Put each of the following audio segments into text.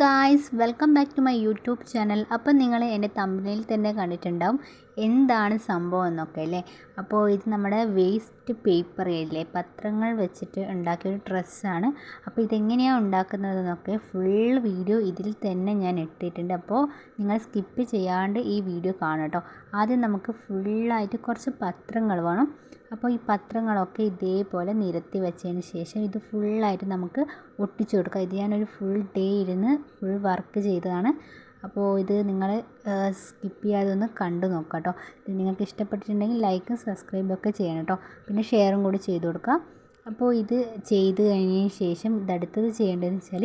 Guys welcome back to my YouTube channel അപ്പം നിങ്ങൾ എന്റെ തമ്മിലിൽ തന്നെ കണ്ടിട്ടുണ്ടാവും. എന്താണ് സംഭവം എന്നൊക്കെ അല്ലേ? അപ്പോൾ ഇത് നമ്മുടെ വേസ്റ്റ് പേപ്പർ ഇല്ലേ പത്രങ്ങൾ വെച്ചിട്ട് ഉണ്ടാക്കിയൊരു ഡ്രസ്സാണ് അപ്പോൾ ഇതെങ്ങനെയാണ് ഉണ്ടാക്കുന്നതെന്നൊക്കെ ഫുൾ വീഡിയോ ഇതിൽ തന്നെ ഞാൻ ഇട്ടിട്ടുണ്ട്. അപ്പോൾ നിങ്ങൾ സ്കിപ്പ് ചെയ്യാണ്ട് ഈ വീഡിയോ കാണും കേട്ടോ ആദ്യം നമുക്ക് ഫുള്ളായിട്ട് കുറച്ച് പത്രങ്ങൾ വേണം. അപ്പോൾ ഈ പത്രങ്ങളൊക്കെ ഇതേപോലെ നിരത്തി വെച്ചതിന് ശേഷം ഇത് ഫുള്ളായിട്ട് നമുക്ക് ഒട്ടിച്ചു കൊടുക്കാം. ഇത് ഞാനൊരു ഫുൾ ഡേ ഇരുന്ന് ഫുൾ വർക്ക് ചെയ്തതാണ്. അപ്പോൾ ഇത് നിങ്ങൾ സ്കിപ്പ് ചെയ്യാതെ ഒന്ന് കണ്ടു നോക്കാം കേട്ടോ നിങ്ങൾക്ക് ഇഷ്ടപ്പെട്ടിട്ടുണ്ടെങ്കിൽ ലൈക്കും സബ്സ്ക്രൈബും ഒക്കെ ചെയ്യണം കേട്ടോ പിന്നെ ഷെയറും കൂടി ചെയ്ത് കൊടുക്കാം. അപ്പോൾ ഇത് ചെയ്ത് കഴിഞ്ഞതിന് ശേഷം ഇതടുത്തത് ചെയ്യേണ്ടതെന്ന് വെച്ചാൽ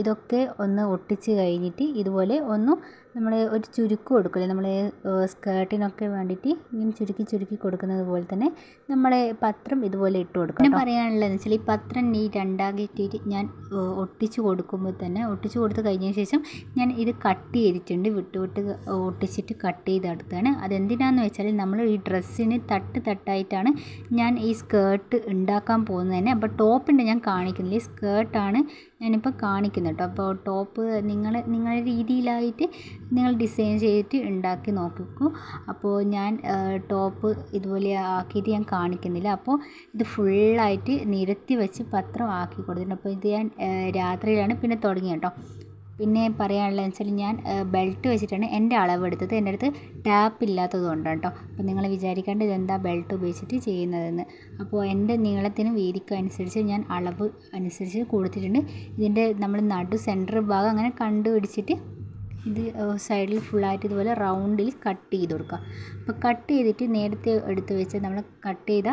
ഇതൊക്കെ ഒന്ന് ഒട്ടിച്ച് കഴിഞ്ഞിട്ട് ഇതുപോലെ ഒന്ന് നമ്മൾ ഒരു ചുരുക്ക് കൊടുക്കില്ലേ നമ്മൾ സ്കേർട്ടിനൊക്കെ വേണ്ടിയിട്ട് ഇങ്ങനെ ചുരുക്കി ചുരുക്കി കൊടുക്കുന്നത് പോലെ തന്നെ നമ്മളെ പത്രം ഇതുപോലെ ഇട്ട് കൊടുക്കണം പിന്നെ പറയാനുള്ളതെന്ന് വെച്ചാൽ ഈ പത്രം ഈ രണ്ടാകിട്ടിട്ട് ഞാൻ ഒട്ടിച്ച് കൊടുക്കുമ്പോൾ തന്നെ ഒട്ടിച്ച് കൊടുത്ത് കഴിഞ്ഞ ശേഷം ഞാൻ ഇത് കട്ട് ചെയ്തിട്ടുണ്ട്. വിട്ട് വിട്ട് ഒട്ടിച്ചിട്ട് കട്ട് ചെയ്തെടുത്താണ് അതെന്തിനാന്ന് വെച്ചാൽ നമ്മൾ ഈ ഡ്രസ്സിന് തട്ട് തട്ടായിട്ടാണ് ഞാൻ ഈ സ്കേർട്ട് ഉണ്ടാക്കാൻ പോകുന്നത് തന്നെ. അപ്പോൾ ടോപ്പിന്റെ ഞാൻ കാണിക്കുന്നില്ല. ഈ സ്കേർട്ടാണ് ഞാനിപ്പോൾ കാണിക്കുന്നത് കേട്ടോ. അപ്പോൾ ടോപ്പ് നിങ്ങളെ നിങ്ങളുടെ രീതിയിലായിട്ട് നിങ്ങൾ ഡിസൈൻ ചെയ്തിട്ട് ഉണ്ടാക്കി നോക്കിക്കൂ. അപ്പോൾ ഞാൻ ടോപ്പ് ഇതുപോലെ ആക്കിയിട്ട് ഞാൻ കാണിക്കുന്നില്ല. അപ്പോൾ ഇത് ഫുള്ളായിട്ട് നിരത്തി വെച്ച് പത്രം ആക്കി കൊടുത്തിട്ടുണ്ട്. അപ്പോൾ ഇത് ഞാൻ രാത്രിയിലാണ് പിന്നെ തുടങ്ങിയത് കേട്ടോ. പിന്നെ പറയാനുള്ളത് വെച്ചാൽ ഞാൻ ബെൽറ്റ് വെച്ചിട്ടാണ് എന്റെ അളവ് എടുത്തത്. എന്റെ അടുത്ത് ടാപ്പ് ഇല്ലാത്തത് കൊണ്ടാണ് കേട്ടോ. അപ്പോൾ നിങ്ങൾ വിചാരിക്കേണ്ട ഇതെന്താ ബെൽറ്റ് ഉപയോഗിച്ചിട്ട് ചെയ്യുന്നതെന്ന്. അപ്പോൾ എന്റെ നീളത്തിനും വീതിക്കും അനുസരിച്ച് ഞാൻ അളവ് അനുസരിച്ച് കൊടുത്തിട്ടുണ്ട്. ഇതിന്റെ നമ്മൾ നടു സെന്റർ ഭാഗം അങ്ങനെ കണ്ടുപിടിച്ചിട്ട് ഇത് സൈഡിൽ ഫുള്ളായിട്ട് ഇതുപോലെ റൗണ്ടിൽ കട്ട് ചെയ്ത് കൊടുക്കുക. അപ്പോൾ കട്ട് ചെയ്തിട്ട് നേരത്തെ എടുത്ത് വെച്ച് നമ്മൾ കട്ട് ചെയ്ത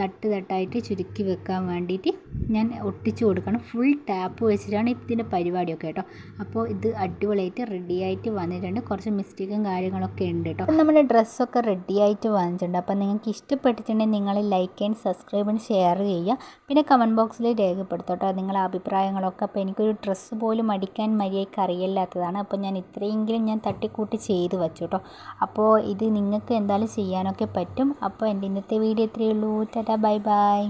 തട്ട് തട്ടായിട്ട് ചുരുക്കി വെക്കാൻ വേണ്ടിയിട്ട് ഞാൻ ഒട്ടിച്ച് കൊടുക്കണം. ഫുൾ ടാപ്പ് വെച്ചിട്ടാണ് ഇതിന്റെ പരിപാടിയൊക്കെ കേട്ടോ. അപ്പോൾ ഇത് അടിപൊളിയായിട്ട് റെഡിയായിട്ട് വന്നിട്ടുണ്ട്. കുറച്ച് മിസ്റ്റേക്കും കാര്യങ്ങളൊക്കെ ഉണ്ട് കേട്ടോ. അപ്പോൾ നമ്മുടെ ഡ്രസ്സൊക്കെ റെഡി ആയിട്ട് വന്നിട്ടുണ്ട്. അപ്പോൾ നിങ്ങൾക്ക് ഇഷ്ടപ്പെട്ടിട്ടുണ്ടെങ്കിൽ നിങ്ങൾ like and subscribe and share ചെയ്യുക. പിന്നെ കമന്റ് ബോക്സിൽ രേഖപ്പെടുത്തോട്ടോ നിങ്ങളുടെ അഭിപ്രായങ്ങളൊക്കെ. അപ്പോൾ എനിക്കൊരു ഡ്രസ്സ് പോലും അടിക്കാൻ മര്യാദയ്ക്ക് അറിയില്ലാത്തതാണ്. അപ്പോൾ ഞാൻ ഇത്രയെങ്കിലും ഞാൻ തട്ടിക്കൂട്ടി ചെയ്ത് വെച്ചു കേട്ടോ അപ്പോൾ ഇത് നിങ്ങൾക്ക് എന്തായാലും ചെയ്യാനൊക്കെ പറ്റും. അപ്പോൾ എന്റെ ഇന്നത്തെ വീഡിയോ ഇത്രയേ ഉള്ളൂ. Tata bye bye.